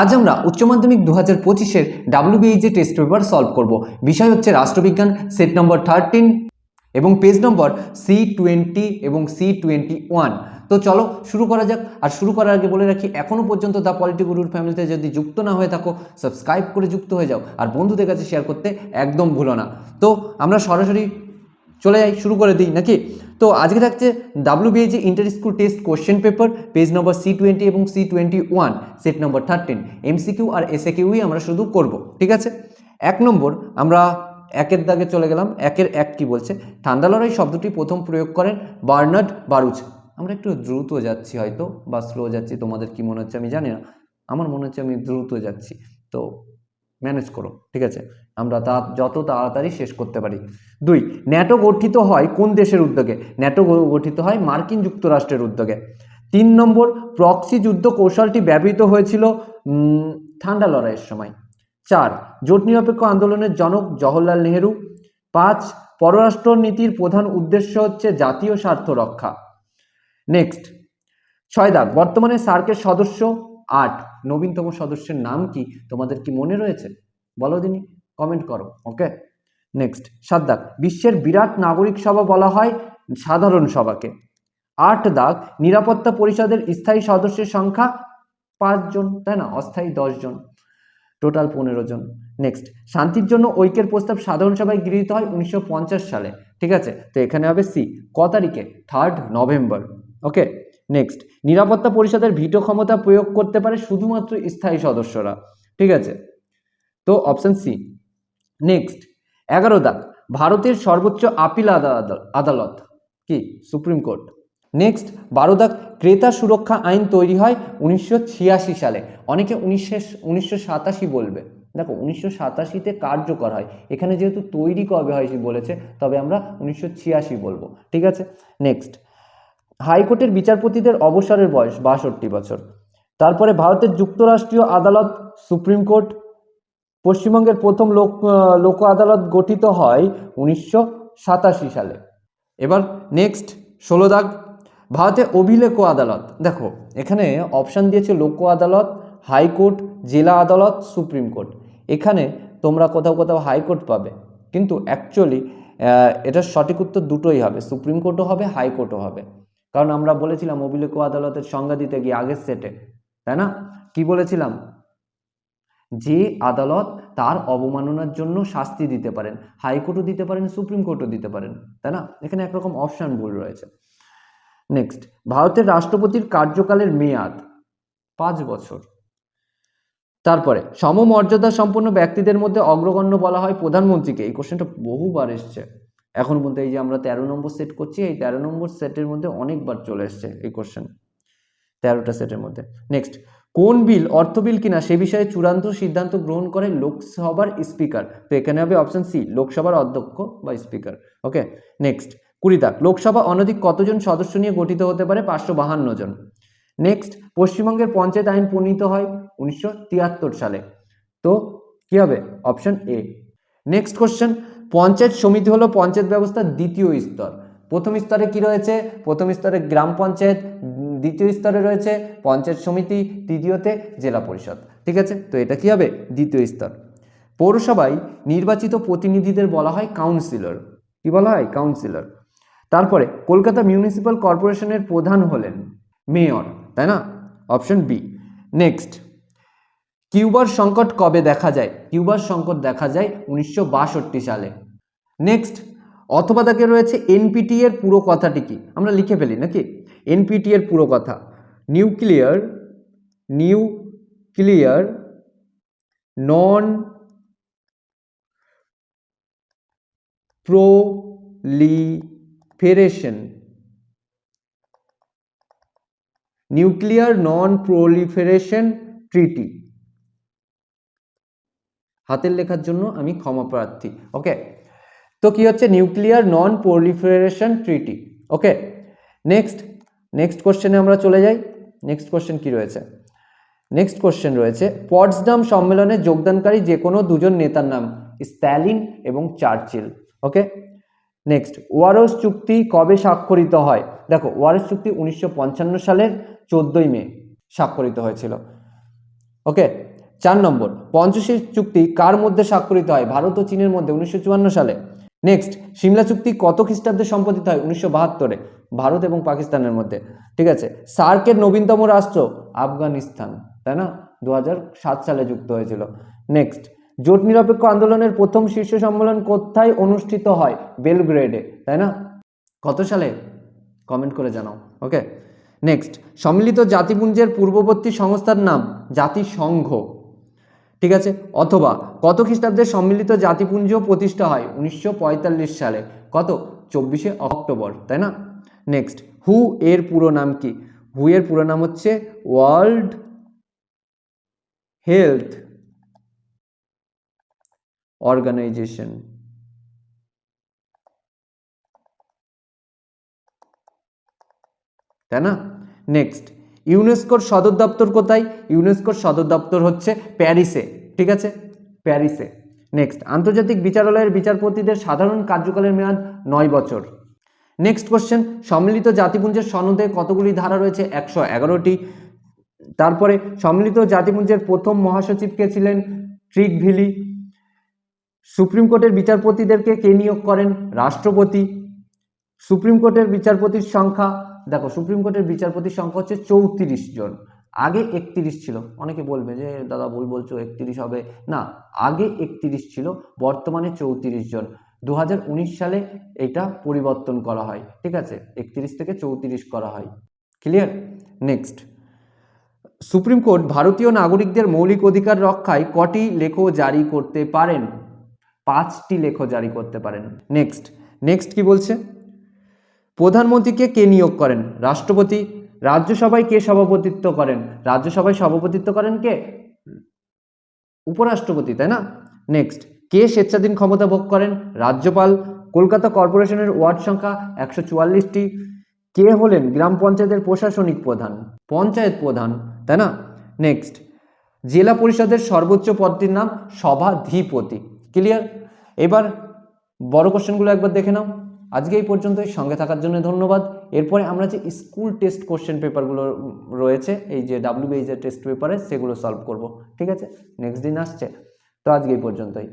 আজ আমরা উচ্চ মাধ্যমিক দু হাজার পঁচিশের ডাব্লিউবিএইচে টেস্ট পেপার সলভ করব। বিষয় হচ্ছে রাষ্ট্রবিজ্ঞান সেট নম্বর থার্টিন এবং পেজ নম্বর সি টোয়েন্টি এবং সি টোয়েন্টি ওয়ান তো চলো শুরু করা যাক। আর শুরু করার আগে বলে রাখি এখনও পর্যন্ত দ্য পলিটি গুরুর ফ্যামিলিতে যদি যুক্ত না হয়ে থাকো সাবস্ক্রাইব করে যুক্ত হয়ে যাও। আর বন্ধুদের কাছে শেয়ার করতে একদম ভুলো না। তো আমরা সরাসরি চলে যাই, শুরু করে দিই নাকি? তো আজকে থাকছে W B A G inter school test question paper page number C twenty এবং C twenty one set number thirteen MCQ আর এসএ কিউই আমরা শুধু করব, ঠিক আছে? এক নম্বর, আমরা একের দাগে চলে গেলাম, একের এক কি বলছে? ঠান্ডা লড়াই শব্দটি প্রথম প্রয়োগ করেন বার্নার্ড বারুচ। আমরা একটু দ্রুত যাচ্ছি হয়তো, বা স্লো যাচ্ছি, তোমাদের কি মনে হচ্ছে আমি জানি না, আমার মনে হচ্ছে আমি দ্রুত যাচ্ছি। তো ম্যানেজ করো, ঠিক আছে? আমরা তা যত তাড়াতাড়ি শেষ করতে পারি। দুই ন্যাটো গঠিত হয় কোন দেশের উদ্যোগে? ন্যাটো গঠিত হয় মার্কিন যুক্তরাষ্ট্রের উদ্যোগে। তিন নম্বর প্রক্সি যুদ্ধ কৌশলটি ব্যবহৃত হয়েছিল ঠান্ডা লড়াইয়ের সময়। চার, জোট নিরপেক্ষ আন্দোলনের জনক জওহরলাল নেহেরু। পাঁচ, পররাষ্ট্র নীতির প্রধান উদ্দেশ্য হচ্ছে জাতীয় স্বার্থ রক্ষা। নেক্সট ছয় দাগ, বর্তমানে সার্কের সদস্য। আট নবীনতম সদস্যের নাম কি? তোমাদের কি মনে রয়েছে? বলো দিনি কমেন্ট করো ওকে নেক্সট সাত দাগ বিশ্বের বিরাট নাগরিক সভা বলা হয় সাধারণ সভাকে। আট দাগ, নিরাপত্তা পরিষদের স্থায়ী সদস্যের সংখ্যা পাঁচজন তাই না? অস্থায়ী জন টোটাল পনেরো জন। নেক্সট শান্তির জন্য ঐক্যের প্রস্তাব সাধারণ সভায় গৃহীত হয় উনিশশো পঞ্চাশ সালে, ঠিক আছে? তো এখানে হবে সি ক তারিখে? থার্ড নভেম্বর ওকে নেক্সট নিরাপত্তা পরিষদের ভিটো ক্ষমতা প্রয়োগ করতে পারে শুধুমাত্র স্থায়ী সদস্যরা। ঠিক আছে? তো অপশন সি নেক্সট এগারো দাগ, ভারতের সর্বোচ্চ আপিল আদালত, কি? সুপ্রিম কোর্ট নেক্সট বারো দাগ, ক্রেতা সুরক্ষা আইন তৈরি হয় উনিশশো ছিয়াশি সালে। অনেকে উনিশশো উনিশশো বলবে। দেখো, উনিশশো সাতাশিতে কার্যকর হয়। এখানে যেহেতু তৈরি কবে হয় বলেছে, তবে আমরা উনিশশো ছিয়াশি বলব। ঠিক আছে? নেক্সট হাইকোর্টের বিচারপতিদের অবসরের বয়স বাষট্টি বছর। তারপরে ভারতের যুক্তরাষ্ট্রীয় আদালত, সুপ্রিম কোর্ট, পশ্চিমবঙ্গের প্রথম লোক লোক আদালত গঠিত হয় উনিশশো সাতাশি সালে। এবার নেক্সট ষোলো দাগ। ভারতে অভিলেখ আদালত। দেখো, এখানে অপশান দিয়েছে লোক আদালত, হাইকোর্ট, জেলা আদালত, সুপ্রিম কোর্ট। এখানে তোমরা কোথাও কোথাও হাইকোর্ট পাবে। কিন্তু অ্যাকচুয়ালি এটার সঠিক উত্তর দুটোই হবে। সুপ্রিম কোর্টও হবে, হাইকোর্টও হবে। কারণ আমরা বলেছিলাম অভিলেখ আদালতের সংজ্ঞা দিতে গিয়ে আগের সেটে তাই না? কি বলেছিলাম? যে আদালত তার অবমাননার জন্য শাস্তি দিতে পারেন, হাইকোর্টও দিতে পারেন, সুপ্রিম কোর্টও দিতে পারেন, তাই না? এখানে একরকম অপশান ভুল রয়েছে। নেক্সট ভারতের রাষ্ট্রপতির কার্যকালের মেয়াদ, পাঁচ বছর। তারপরে সমমর্যাদা সম্পন্ন ব্যক্তিদের মধ্যে অগ্রগণ্য বলা হয় প্রধানমন্ত্রীকে। এই কোশ্চেনটা বহুবার এসছে। এখন বলতে এই যে আমরা তেরো নম্বর সেট করছি, এই তেরো নম্বর সেটের মধ্যে অনেকবার চলে এসছে এই কোশ্চেন তেরোটা সেটের মধ্যে। নেক্সট কোন বিল অর্থ বিল কিনা সে বিষয়ে চূড়ান্ত সিদ্ধান্ত গ্রহণ করে লোকসভার স্পিকার তো এখানে হবে অপশন সি লোকসভার অধ্যক্ষ বা স্পিকার ওকে নেক্সট কুড়ি দাগ, লোকসভা অনধিক কতজন সদস্য নিয়ে গঠিত হতে পারে? পাঁচশো বাহান্ন জন। নেক্সট পশ্চিমবঙ্গের পঞ্চায়েত আইন প্রণীত হয় উনিশশো তিয়াত্তর সালে। তো কি হবে? Option A next question panchayat Samiti হলো পঞ্চায়েত ব্যবস্থার দ্বিতীয় স্তর। প্রথম স্তরে কি রয়েছে? প্রথম স্তরে গ্রাম পঞ্চায়েত, দ্বিতীয় স্তরে রয়েছে পঞ্চায়েত সমিতি, তৃতীয়তে জেলা পরিষদ। ঠিক আছে? তো এটা কি হবে? দ্বিতীয় স্তর। পৌরসভায় নির্বাচিত প্রতিনিধিদের বলা হয় কাউন্সিলর। কি বলা হয়? কাউন্সিলর। তারপরে কলকাতা মিউনিসিপ্যাল কর্পোরেশনের প্রধান হলেন মেয়র, তাই না? Option B. নেক্সট। কিউবার সংকট কবে দেখা যায়? কিউবার সংকট দেখা যায় উনিশশো বাষট্টি সালে। নেক্সট অথবা তাকে রয়েছে এনপিটি এর পুরো কথাটি কি? আমরা লিখে ফেলি নাকি? এনপিটি এর পুরো কথা। Nuclear nuclear non proliferation nuclear non proliferation treaty হাতের লেখার জন্য আমি ক্ষমা প্রার্থী। ওকে তো কি হচ্ছে? Nuclear non proliferation treaty okay next next কোশ্চেনে আমরা চলে যাই। নেক্সট কোশ্চেন কি রয়েছে? নেক্সট কোশ্চেন রয়েছে পটসডাম সম্মেলনে যোগদানকারী যে কোনো দুজন নেতার নাম স্ট্যালিন এবং চার্চিল ওকে নেক্সট ওয়ারস চুক্তি কবে স্বাক্ষরিত হয়? দেখো ওয়ারস চুক্তি উনিশশো পঞ্চান্ন সালের চোদ্দই মে স্বাক্ষরিত হয়েছিল। ওকে চার নম্বর, পঞ্চশীল চুক্তি কার মধ্যে স্বাক্ষরিত হয়? ভারত ও চীনের মধ্যে, উনিশশো চুয়ান্ন সালে। নেক্সট সিমলা চুক্তি কত খ্রিস্টাব্দে সম্পাদিত হয়? উনিশশো বাহাত্তরে, ভারত এবং পাকিস্তানের মধ্যে। ঠিক আছে, সার্কের নবীনতম রাষ্ট্র আফগানিস্তান, তাই না? দু সালে যুক্ত হয়েছিল। নেক্সট জোট নিরপেক্ষ আন্দোলনের প্রথম শীর্ষ সম্মেলন কোথায় অনুষ্ঠিত হয়? বেলগ্রেডে, তাই না? কত সালে? কমেন্ট করে জানাও ওকে নেক্সট সম্মিলিত জাতিপুঞ্জের পূর্ববর্তী সংস্থার নাম, জাতিসংঘ। ঠিক আছে? অথবা কত খ্রিস্টাব্দে সম্মিলিত জাতিপুঞ্জ প্রতিষ্ঠা হয়? উনিশশো পঁয়তাল্লিশ সালে। কত? চব্বিশে অক্টোবর, তাই না? নেক্সট হু এর পুরো নাম কি? হু এর পুরো নাম হচ্ছে ওয়ার্ল্ড হেলথ অর্গানাইজেশন তাই না? নেক্সট ইউনেস্কোর সদর দপ্তর কোথায়? ইউনেস্কোর সদর দপ্তর হচ্ছে প্যারিসে, ঠিক আছে? প্যারিসে। নেক্সট আন্তর্জাতিক বিচারালয়ের বিচারপতিদের সাধারণ কার্যকালের মেয়াদ নয় বছর। নেক্সট কোশ্চেন সম্মিলিত জাতিপুঞ্জের সনদে কতগুলি ধারা রয়েছে? একশো এগারোটি। তারপরে, সম্মিলিত জাতিপুঞ্জের প্রথম মহাসচিব কে ছিলেন? ট্রিকভিলি সুপ্রিম কোর্টের বিচারপতিদেরকে কে নিয়োগ করেন? রাষ্ট্রপতি। সুপ্রিম কোর্টের বিচারপতির সংখ্যা দেখো, সুপ্রিম কোর্টের বিচারপতির সংখ্যা হচ্ছে চৌত্রিশ জন। আগে একত্রিশ ছিল। অনেকে বলবে যে, দাদা, ভুল বলছো, একত্রিশ হবে। না, আগে একত্রিশ ছিল, বর্তমানে চৌত্রিশ জন। দু হাজার উনিশ সালে এটা পরিবর্তন করা হয়, ঠিক আছে? একত্রিশ থেকে চৌত্রিশ করা হয়। ক্লিয়ার নেক্সট সুপ্রিম কোর্ট ভারতীয় নাগরিকদের মৌলিক অধিকার রক্ষায় কটি লেখ জারি করতে পারেন? পাঁচটি লেখ জারি করতে পারেন। নেক্সট নেক্সট কি বলছে? প্রধানমন্ত্রীকে কে নিয়োগ করেন? রাষ্ট্রপতি, রাজ্যসভায় কে সভাপতিত্ব করেন? রাজ্যসভায় সভাপতিত্ব করেন কে? উপরাষ্ট্রপতি, তাই না? নেক্সট কে স্বেচ্ছাধীন ক্ষমতা ভোগ করেন? রাজ্যপাল, কলকাতা কর্পোরেশনের ওয়ার্ড সংখ্যা একশো চুয়াল্লিশটি। কে হলেন গ্রাম পঞ্চায়েতের প্রশাসনিক প্রধান? পঞ্চায়েত প্রধান, তাই না? নেক্সট জেলা পরিষদের সর্বোচ্চ পদটির নাম সভাধিপতি। ক্লিয়ার এবার বড় কোশ্চেনগুলো একবার দেখে নাও। আজকে এই পর্যন্তই। সঙ্গে থাকার জন্য ধন্যবাদ। এরপরে আমরা যে স্কুল টেস্ট কোশ্চেন পেপারগুলো রয়েছে, এই যে ডাব্লিউবিএইচের টেস্ট পেপারে সেগুলো সলভ করব। ঠিক আছে? নেক্সট দিন আসছে। তো আজকে এই পর্যন্তই।